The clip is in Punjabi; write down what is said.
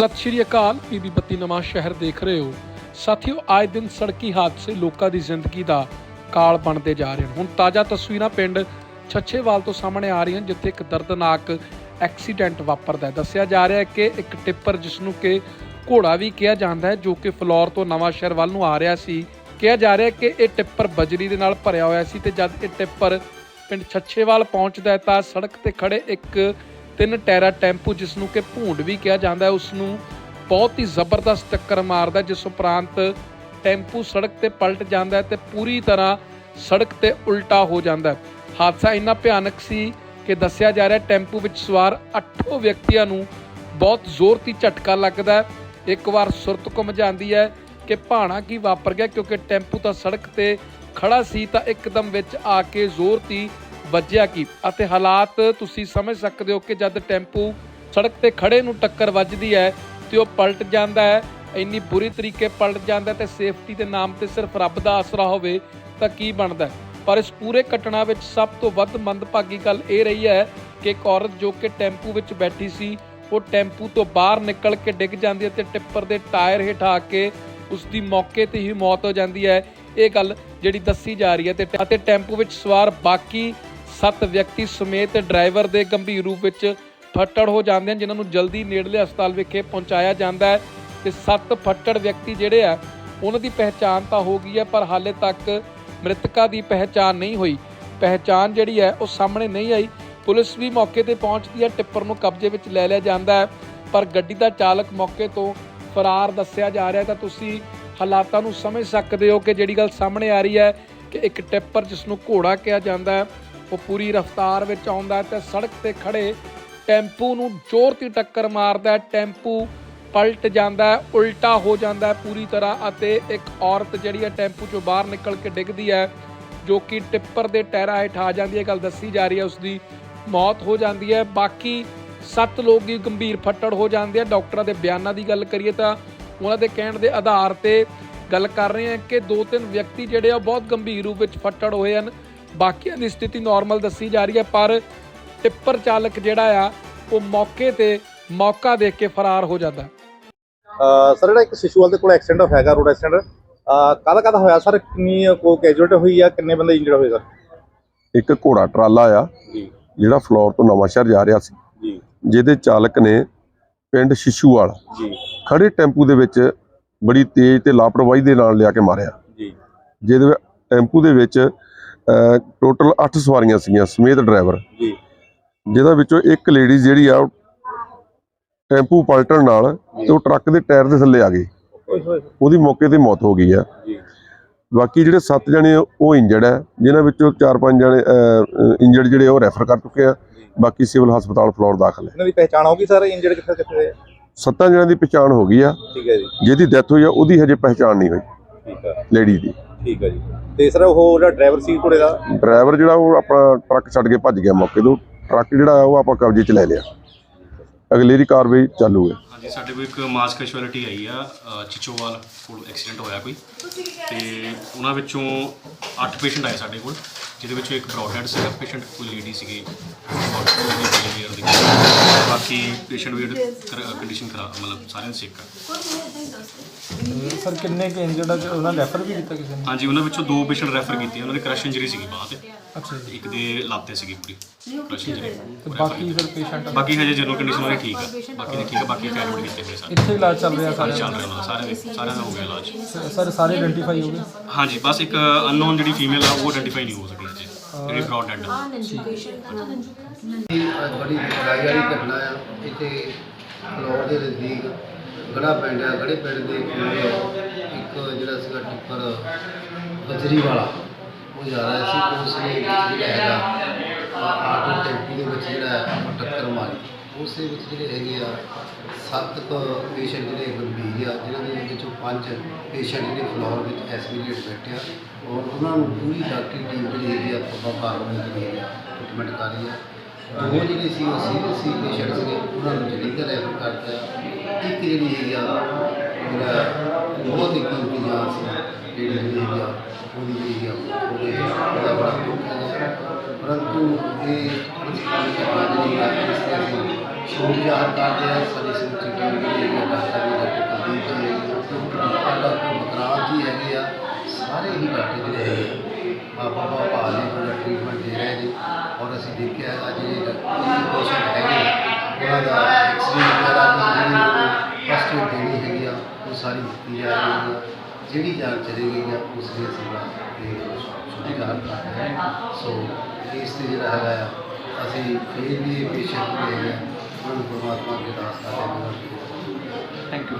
ਸਤਿ ਸ਼੍ਰੀ ਅਕਾਲ, ਪੀਬੀ ਬੱਤੀ ਨਵਾਂ ਸ਼ਹਿਰ ਦੇਖ ਰਹੇ ਹੋ। ਸਾਥੀਓ, ਆਏ ਦਿਨ ਸੜਕੀ ਹਾਦਸੇ ਲੋਕਾਂ ਦੀ ਜ਼ਿੰਦਗੀ ਦਾ ਕਾਲ ਬਣਦੇ ਜਾ ਰਹੇ ਹਨ ਹੁਣ ਤਾਜ਼ਾ ਤਸਵੀਰਾਂ ਪਿੰਡ ਛੱਛੇਵਾਲ ਤੋਂ ਸਾਹਮਣੇ ਆ ਰਹੀਆਂ, ਜਿੱਥੇ ਇੱਕ ਦਰਦਨਾਕ ਐਕਸੀਡੈਂਟ ਵਾਪਰਦਾ ਹੈ। ਦੱਸਿਆ ਜਾ ਰਿਹਾ ਹੈ ਕਿ ਇੱਕ ਟਿੱਪਰ, ਜਿਸ ਨੂੰ ਕਿ ਘੋੜਾ ਵੀ ਕਿਹਾ ਜਾਂਦਾ ਹੈ, ਜੋ ਕਿ ਫਲੋਰ ਤੋਂ ਨਵਾਂ ਸ਼ਹਿਰ ਵੱਲ ਨੂੰ ਆ ਰਿਹਾ ਸੀ। ਕਿਹਾ ਜਾ ਰਿਹਾ ਹੈ ਕਿ ਇਹ ਟਿੱਪਰ ਬਜਰੀ ਦੇ ਨਾਲ ਭਰਿਆ ਹੋਇਆ ਸੀ ਤੇ ਜਦ ਇਹ ਟਿੱਪਰ ਪਿੰਡ ਛੱਛੇਵਾਲ ਪਹੁੰਚਦਾ ਹੈ, ਤਾਂ ਸੜਕ ਤੇ ਖੜੇ ਇੱਕ ਤਿੰਨ ਟੈਰਾ ਟੈਂਪੂ ਜਿਸ ਨੂੰ ਕਿ ਭੂੰਡ ਵੀ ਕਿਹਾ ਜਾਂਦਾ ਹੈ ਉਸ ਨੂੰ ਬਹੁਤ ਹੀ ਜ਼ਬਰਦਸਤ ਟੱਕਰ ਮਾਰਦਾ ਜਿਸ ਉਪਰੰਤ ਟੈਂਪੂ ਸੜਕ ਤੇ ਪਲਟ ਜਾਂਦਾ ਹੈ ਤੇ ਪੂਰੀ ਤਰ੍ਹਾਂ ਸੜਕ ਤੇ ਉਲਟਾ ਹੋ ਜਾਂਦਾ ਹੈ। ਹਾਦਸਾ ਇੰਨਾ ਭਿਆਨਕ ਸੀ ਕਿ ਦੱਸਿਆ ਜਾ ਰਿਹਾ ਟੈਂਪੂ ਵਿੱਚ ਸਵਾਰ 8 ਵਿਅਕਤੀਆਂ ਨੂੰ ਬਹੁਤ ਜ਼ੋਰ ਜ਼ੋਰਤੀ ਝਟਕਾ ਲੱਗਦਾ ਇੱਕ ਵਾਰ ਸੁਰਤ ਘੁੰਮ ਜਾਂਦੀ ਹੈ ਕਿ ਭਾਣਾ ਕੀ ਵਾਪਰ ਗਿਆ, ਕਿਉਂਕਿ ਟੈਂਪੂ ਤਾਂ ਸੜਕ ਤੇ ਖੜਾ ਸੀ ਤਾਂ ਇੱਕਦਮ ਵਿੱਚ ਆ ਕੇ ਜ਼ੋਰ ਜ਼ੋਰਤੀ ਵੱਜਿਆ ਕੀ? ਅਤੇ ਹਾਲਾਤ ਤੁਸੀਂ ਸਮਝ ਸਕਦੇ ਹੋ ਕਿ ਜਦ ਟੈਂਪੂ ਸੜਕ ਤੇ ਖੜੇ ਨੂੰ ਟੱਕਰ ਵੱਜਦੀ ਹੈ ਤੇ ਉਹ ਪਲਟ ਜਾਂਦਾ ਹੈ, ਇੰਨੀ ਬੁਰੀ ਤਰੀਕੇ ਪਲਟ ਜਾਂਦਾ ਹੈ ਤੇ ਸੇਫਟੀ ਦੇ ਨਾਮ ਤੇ ਸਿਰਫ ਰੱਬ ਦਾ ਆਸਰਾ ਹੋਵੇ ਤਾਂ ਕੀ ਬਣਦਾ ਪਰ ਇਸ ਪੂਰੇ ਘਟਨਾ ਵਿੱਚ ਸਭ ਤੋਂ ਵੱਧ ਮੰਦਭਾਗੀ ਗੱਲ ਇਹ ਰਹੀ ਹੈ ਕਿ ਇੱਕ ਔਰਤ ਜੋ ਕਿ ਟੈਂਪੂ ਵਿੱਚ ਬੈਠੀ ਸੀ, ਉਹ ਟੈਂਪੂ ਤੋਂ ਬਾਹਰ ਨਿਕਲ ਕੇ ਡਿੱਗ ਜਾਂਦੀ ਹੈ ਤੇ ਟਿੱਪਰ ਦੇ ਟਾਇਰ ਹੇਠ ਆ ਕੇ ਉਸ ਦੀ ਮੌਕੇ ਤੇ ਹੀ ਮੌਤ ਹੋ ਜਾਂਦੀ ਹੈ। ਇਹ ਗੱਲ ਜਿਹੜੀ ਦੱਸੀ ਜਾ ਰਹੀ ਹੈ ਤੇ ਅਤੇ ਟੈਂਪੂ ਵਿੱਚ ਸਵਾਰ ਬਾਕੀ 7 ਵਿਅਕਤੀ ਸਮੇਤ ਡਰਾਈਵਰ ਦੇ ਗੰਭੀਰ ਰੂਪ ਵਿੱਚ ਫੱਟੜ ਹੋ ਜਾਂਦੇ ਹਨ, ਜਿਨ੍ਹਾਂ ਨੂੰ ਜਲਦੀ ਨੇੜਲੇ ਹਸਪਤਾਲ ਵਿਖੇ ਪਹੁੰਚਾਇਆ ਜਾਂਦਾ ਹੈ। ਤੇ 7 ਫੱਟੜ ਵਿਅਕਤੀ ਜਿਹੜੇ ਆ, ਉਹਨਾਂ ਦੀ ਪਹਿਚਾਣ ਤਾਂ ਹੋ ਗਈ ਹੈ, ਪਰ ਹਾਲੇ ਤੱਕ ਮ੍ਰਿਤਕਾਂ ਦੀ ਪਹਿਚਾਣ ਨਹੀਂ ਹੋਈ। ਪਹਿਚਾਣ ਜਿਹੜੀ ਹੈ, ਉਹ ਸਾਹਮਣੇ ਨਹੀਂ ਆਈ। ਪੁਲਿਸ ਵੀ ਮੌਕੇ ਤੇ ਪਹੁੰਚਦੀ ਹੈ, ਟਿੱਪਰ ਨੂੰ ਕਬਜ਼ੇ ਵਿੱਚ ਲੈ ਲਿਆ ਜਾਂਦਾ ਹੈ। ਪਰ ਗੱਡੀ ਦਾ ਚਾਲਕ ਮੌਕੇ ਤੋਂ ਫਰਾਰ ਦੱਸਿਆ ਜਾ ਰਿਹਾ ਤਾਂ ਤੁਸੀਂ ਹਾਲਾਤਾਂ ਨੂੰ ਸਮਝ ਸਕਦੇ ਹੋ ਕਿ ਜਿਹੜੀ ਗੱਲ ਸਾਹਮਣੇ ਆ ਰਹੀ ਹੈ ਕਿ ਇੱਕ ਟਿੱਪਰ, ਜਿਸ ਨੂੰ ਘੋੜਾ ਕਿਹਾ ਜਾਂਦਾ ਹੈ ਉਹ ਪੂਰੀ ਰਫ਼ਤਾਰ ਵਿੱਚ ਆਉਂਦਾ ਹੈ ਤੇ ਸੜਕ ਤੇ ਖੜੇ ਟੈਂਪੂ ਨੂੰ ਜ਼ੋਰ ਦੀ ਟੱਕਰ ਮਾਰਦਾ ਟੈਂਪੂ ਪਲਟ ਜਾਂਦਾ ਉਲਟਾ ਹੋ ਜਾਂਦਾ ਪੂਰੀ ਤਰ੍ਹਾਂ ਅਤੇ ਇੱਕ ਔਰਤ ਜਿਹੜੀ ਹੈ ਟੈਂਪੂ ਚੋਂ ਬਾਹਰ ਨਿਕਲ ਕੇ ਡਿੱਗਦੀ ਹੈ, ਜੋ ਕਿ ਟਿੱਪਰ ਦੇ ਟਾਇਰਾਂ ਹੇਠ ਆ ਜਾਂਦੀ ਹੈ। ਗੱਲ ਦੱਸੀ ਜਾ ਰਹੀ ਹੈ ਉਸ ਦੀ ਮੌਤ ਹੋ ਜਾਂਦੀ ਹੈ। ਬਾਕੀ 7 ਲੋਕ ਵੀ ਗੰਭੀਰ ਫੱਟੜ ਹੋ ਜਾਂਦੇ ਆ। ਡਾਕਟਰਾਂ ਦੇ ਬਿਆਨਾਂ ਦੀ ਗੱਲ ਕਰੀਏ ਤਾਂ ਉਹਨਾਂ ਦੇ ਕਹਿਣ ਦੇ ਆਧਾਰ ਤੇ ਗੱਲ ਕਰ ਰਹੇ ਹਾਂ ਕਿ ਦੋ ਤਿੰਨ ਵਿਅਕਤੀ ਜਿਹੜੇ ਆ ਉਹ ਬਹੁਤ ਗੰਭੀਰ ਰੂਪ ਵਿੱਚ ਫੱਟੜ ਹੋਏ ਹਨ। ਬਾਕੀਆਂ ਦੀ ਸਥਿਤੀ ਨਾਰਮਲ ਦੱਸੀ ਜਾ ਰਹੀ ਹੈ ਪਰ ਟਿੱਪਰ ਚਾਲਕ ਜਿਹੜਾ ਆ ਉਹ ਮੌਕੇ ਤੇ ਮੌਕਾ ਦੇਖ ਕੇ ਫਰਾਰ ਹੋ ਜਾਂਦਾ। ਸਰ ਜਿਹੜਾ ਇੱਕ ਸਿਸ਼ੂਵਾਲ ਦੇ ਕੋਲ ਐਕਸੀਡੈਂਟ ਹੈਗਾ ਰੋਡ ਐਕਸੀਡੈਂਟ ਕਾਹਦਾ ਕਾਹਦਾ ਹੋਇਆ? ਸਰ ਕਿੰਨੀ ਕੋ ਕੈਜੂਅਲਟੀ ਹੋਈ ਆ? ਕਿੰਨੇ ਬੰਦੇ ਇੰਜਰਡ ਹੋਏ ਸਰ? ਇੱਕ ਘੋੜਾ ਟਰਾਲਾ ਆ ਜੀ। ਜਿਹੜਾ ਫਲੋਰ ਤੋਂ ਨਵਾਂਸ਼ਹਿਰ ਜਾ ਰਿਹਾ ਸੀ। ਜੀ। ਜਿਹਦੇ ਚਾਲਕ ਨੇ ਪਿੰਡ ਸ਼ਿਸ਼ੂਵਾਲ ਜੀ। ਖੜੇ ਟੈਂਪੂ ਦੇ ਵਿੱਚ ਬੜੀ ਤੇਜ਼ ਤੇ ਲਾਪਰਵਾਹੀ ਦੇ ਨਾਲ ਲਿਆ ਕੇ ਮਾਰਿਆ। ਜੀ। ਜਿਹਦੇ ਵਿੱਚ ਟੈਂਪੂ ਦੇ ਵਿੱਚ ਟੋਟਲ 8 ਸਵਾਰੀਆਂ ਸੀਗੀਆਂ ਸਮੇਤ ਡਰਾਈਵਰ। ਜੀ। ਜਿਹਦਾ ਵਿੱਚੋਂ ਇੱਕ ਲੇਡੀ ਜਿਹੜੀ ਆ ਟੈਂਪੂ ਪਲਟਣ ਨਾਲ ਤੇ ਉਹ ਟਰੱਕ ਦੇ ਟਾਇਰ ਦੇ ਥੱਲੇ ਆ ਗਈ। ਉਹਦੀ ਮੌਕੇ ਤੇ ਮੌਤ ਹੋ ਗਈ ਆ। ਬਾਕੀ ਜਿਹੜੇ 7 ਜਣੇ ਉਹ ਇੰਜਰਡ ਹੈ ਜਿਨ੍ਹਾਂ ਵਿੱਚੋਂ 4-5 ਜਣੇ ਇੰਜਰਡ ਜਿਹੜੇ ਉਹ ਰੈਫਰ ਕਰ ਚੁੱਕੇ ਆ। ਬਾਕੀ ਸਿਵਲ ਹਸਪਤਾਲ ਫਲੋਰ ਦਾਖਲ ਹੈ ਇਹਨਾਂ ਦੀ ਪਹਿਚਾਣ ਹੋ ਗਈ ਸਰ ਇੰਜਰਡ ਕਿੱਥੇ ਕਿੱਥੇ ਦੇ? ਸੱਤਾਂ ਜਣਿਆਂ ਦੀ ਪਛਾਣ ਹੋ ਗਈ ਆ। ਠੀਕ ਹੈ ਜੀ। ਜਿਹਦੀ ਡੈਥ ਹੋਈ ਆ ਉਹਦੀ ਹਜੇ ਪਹਿਚਾਣ ਨਹੀਂ ਹੋਈ। ਠੀਕ ਹੈ ਲੇਡੀ ਦੀ। ਠੀਕ ਹੈ ਜੀ। ਤੇ ਸਰ ਉਹ ਜਿਹੜਾ ਡਰਾਈਵਰ ਸੀ ਘੋੜੇ ਦਾ? ਡਰਾਈਵਰ ਜਿਹੜਾ ਉਹ ਆਪਣਾ ਟਰੱਕ ਛੱਡ ਕੇ ਭੱਜ ਗਿਆ ਮੌਕੇ ਤੋਂ। ਟਰੱਕ ਜਿਹੜਾ ਉਹ ਆਪਾਂ ਕਬਜ਼ੇ 'ਚ ਲੈ ਲਿਆ। ਅਗਲੇਰੀ ਦੀ ਕਾਰਵਾਈ ਚਾਲੂ ਹੈ। ਹਾਂਜੀ ਸਾਡੇ ਕੋਲ ਇੱਕ ਮਾਸ ਕੈਸ਼ੁਅਲਿਟੀ ਆਈ ਆ ਅ, ਚਿਚੋਵਾਲ ਕੋਲ ਐਕਸੀਡੈਂਟ ਹੋਇਆ ਕੋਈ। ਤੇ ਉਹਨਾਂ ਵਿੱਚੋਂ 8 ਪੇਸ਼ੈਂਟ ਆਏ ਸਾਡੇ ਕੋਲ ਜਿਹਦੇ ਵਿੱਚੋਂ ਇੱਕ ਬ੍ਰੌਡਹੈਡ ਸੀਗਾ। ਪੇਸ਼ੈਂਟ ਕੋਈ ਲੇਡੀ ਸੀਗੀ। ਬਾਕੀ ਪੇਸ਼ੈਂਟ ਵੀ ਕੰਡੀਸ਼ਨ ਖਰਾਬ ਮਤਲਬ ਸਾਰਿਆਂ ਦੀ ਸਿੱਕ ਆ। ਸਰ ਕਿੰਨੇ ਕੁ ਇੰਜਰਡ ਆ? ਤੇ ਉਹਨਾਂ ਰੈਫਰ ਵੀ ਕੀਤਾ ਕਿਸੇ ਨੇ? ਹਾਂਜੀ ਉਹਨਾਂ ਵਿੱਚੋਂ ਦੋ ਪੇਸ਼ੈਂਟ ਰੈਫਰ ਕੀਤੇ ਉਹਨਾਂ ਦੀ ਕ੍ਰਸ਼ ਇੰਜਰੀ ਸੀਗੀ ਬਾਹ ਤੇ ਅੱਛਾ ਜੀ। ਇੱਕ ਦੇ ਲੱਤ ਤੇ ਸੀਗੀ ਪੂਰੀ। ਕ੍ਰਸ਼ ਇੰਜਰੀ ਤੇ ਬਾਕੀ ਫਿਰ ਪੇਸ਼ੈਂਟ ਬਾਕੀ ਹਜੇ ਜਨਰਲ ਕੰਡੀਸ਼ਨ ਉਹਦੀ ਠੀਕ ਆ। ਬਾਕੀ ਦੇ ਠੀਕ ਆ ਬਾਕੀ ਐਡਮਿਟ ਕੀਤੇ ਹੋਏ ਸਾਰੇ। ਇੱਥੇ ਇਲਾਜ ਚੱਲ ਰਿਹਾ ਸਾਰੇ ਚੱਲ ਰਿਹਾ ਉਹਨਾਂ ਦਾ ਸਾਰਿਆਂ ਦੇ ਸਾਰਿਆਂ ਦਾ ਹੋ ਗਿਆ ਇਲਾਜ। ਸਰ ਸਾਰੇ ਆਇਡੈਂਟੀਫਾਈ ਹੋ ਗਏ? ਹਾਂਜੀ ਬਸ ਇੱਕ ਅਨਨੋਨ ਜਿਹੜੀ ਫੀਮੇਲ ਆ ਉਹ ਆਇਡੈਂਟੀਫਾਈ ਨਹੀਂ ਹੋ ਸਕੀ ਅਜੇ ਜਿਹੜੀ ਬ੍ਰੌਡ ਡੈਡ ਆ। ਇਹ ਬੜੀ ਦੁਖਦਾਈ ਵਾਲੀ ਘਟਨਾ ਆ। ਇੱਥੇ ਫਲੋਰ ਦੇ ਨਜ਼ਦੀਕ ਗੜਾ ਪਿੰਡ ਆ ਗੜੇ ਪਿੰਡ ਦੇ ਕੋਲ ਇੱਕ ਜਿਹੜਾ ਸੀਗਾ ਟਿੱਪਰ ਬਜਰੀ ਵਾਲਾ ਉਹ ਜਾ ਰਿਹਾ ਸੀ, ਉਸ ਨੇ ਜਿਹੜਾ ਹੈਗਾ, ਆ- ਆਟੋ ਟੈਂਪੂ ਦੇ ਵਿੱਚ ਜਿਹੜਾ ਟੱਕਰ ਮਾਰੀ। ਉਸ ਦੇ ਵਿੱਚ ਜਿਹੜੇ ਹੈਗੇ ਆ, ਸੱਤ ਕੁ ਪੇਸ਼ੈਂਟ ਜਿਹੜੇ ਗੰਭੀਰ ਆ ਜਿਹਨਾਂ ਦੇ ਵਿੱਚੋਂ ਪੰਜ ਪੇਸ਼ੈਂਟ ਜਿਹੜੇ ਫਲੋਰ ਵਿੱਚ ਐਸਬੀਲੇਟ ਬੈਠੇ ਆ, ਔਰ ਉਹਨਾਂ ਨੂੰ ਪੂਰੀ ਡਾਕਟਰੀ ਟੀਮ ਜਿਹੜੀ ਹੈਗੀ ਆ ਪੱਪਾ ਕਾਰਵਾਈ ਜਿਹੜੀ ਹੈਗੀ ਟ੍ਰੀਟਮੈਂਟ ਕਰ ਰਹੀ ਆ। ਉਹ ਜਿਹੜੇ ਸੀ, ਉਹ ਸੀਰੀਅਸ ਸੀ ਪੇਸ਼ੈਂਟ ਸੀਗੇ ਉਹਨਾਂ ਨੂੰ ਜਲੰਧਰ ਰੈਫਰ ਕਰਤਾ ਇੱਕ ਜਿਹੜੀ ਹੈਗੀ ਆ ਜਿਹੜਾ ਬਹੁਤ ਹੀ ਕੀਮਤੀ ਜਾਨ ਸੀ, ਜਿਹੜੀ ਹੈਗੀ ਆ, ਉਹਦੀ ਜਿਹੜੀ ਆ, ਉਹਦੇ ਬੜਾ ਬੜਾ ਪਰੰਤੂ ਇਹ ਹਸਪਤਾਲ ਦੇ ਬਾਅਦ ਜਿਹੜੀ ਆ ਇਸ ਤਰ੍ਹਾਂ ਦੀ ਸ਼ੋਰ ਜਾਹਰ ਕਰਦੇ ਆ ਸਾਡੀ ਸਮੁੱਚੀ ਟੀਮ ਜਿਹੜੀ ਹੈ ਡਾਕਟਰ ਵੀ ਡਾਕਟਰ ਕੁਲਦੀਪ ਜੀ ਹੈ। ਡਾਕਟਰ ਮਕਰਾਜ ਜੀ ਹੈਗੇ ਆ, ਸਾਰੇ ਹੀ ਡਾਕਟਰ ਜਿਹੜੇ ਹੈਗੇ ਆ ਬਾਬਾ ਭਾਲ ਨੇ ਟ੍ਰੀਟਮੈਂਟ ਦੇ ਰਹੇ ਨੇ। ਔਰ ਅਸੀਂ ਦੇਖਿਆ, ਅੱਜ ਜਿਹੜੀ ਜਾਨ ਚਲੀ ਗਈ ਆ ਉਸ ਦੀ ਅਸੀਂ ਤੇ ਸੁਧਾਰ ਕਰ ਰਹੇ ਹਾਂ। ਸੋ ਇਸ ਤੇ ਜਿਹੜਾ ਹੈਗਾ ਆ, ਅਸੀਂ ਫਿਰ ਵੀ ਇਹ ਪੇਸ਼ੈਂਟ ਜਿਹੜੇ ਹੈਗੇ ਆ ਉਹਨਾਂ ਨੂੰ ਪਰਮਾਤਮਾ ਅੱਗੇ ਅਰਦਾਸ ਕਰਦੇ ਹਾਂ। Thank you